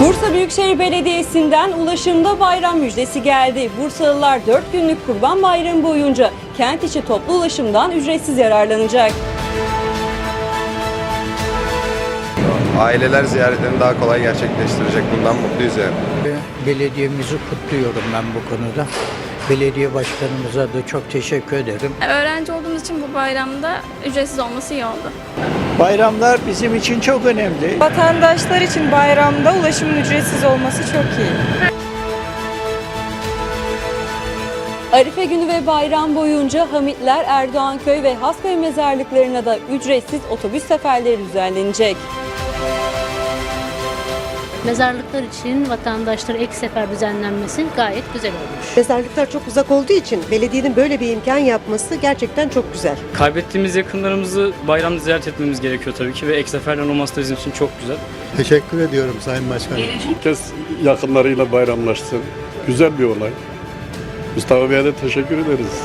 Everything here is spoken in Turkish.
Bursa Büyükşehir Belediyesi'nden ulaşımda bayram müjdesi geldi. Bursalılar 4 günlük Kurban Bayramı boyunca kent içi toplu ulaşımdan ücretsiz yararlanacak. Aileler ziyaretlerini daha kolay gerçekleştirecek. Bundan mutluyuz yani. Belediyemizi kutluyorum ben bu konuda. Belediye başkanımıza da çok teşekkür ederim. Öğrenci olduğumuz için bu bayramda ücretsiz olması iyi oldu. Bayramlar bizim için çok önemli. Vatandaşlar için bayramda ulaşımın ücretsiz olması çok iyi. Arife günü ve bayram boyunca Hamitler, Erdoğanköy ve Hasköy mezarlıklarına da ücretsiz otobüs seferleri düzenlenecek. Mezarlıklar için vatandaşlara ek sefer düzenlenmesi gayet güzel olmuş. Mezarlıklar çok uzak olduğu için belediyenin böyle bir imkan yapması gerçekten çok güzel. Kaybettiğimiz yakınlarımızı bayramda ziyaret etmemiz gerekiyor tabii ki ve ek seferler olması da bizim için çok güzel. Teşekkür ediyorum Sayın Başkanım. Herkes yakınlarıyla bayramlaşsın. Güzel bir olay. Mustafa Bey'e de teşekkür ederiz.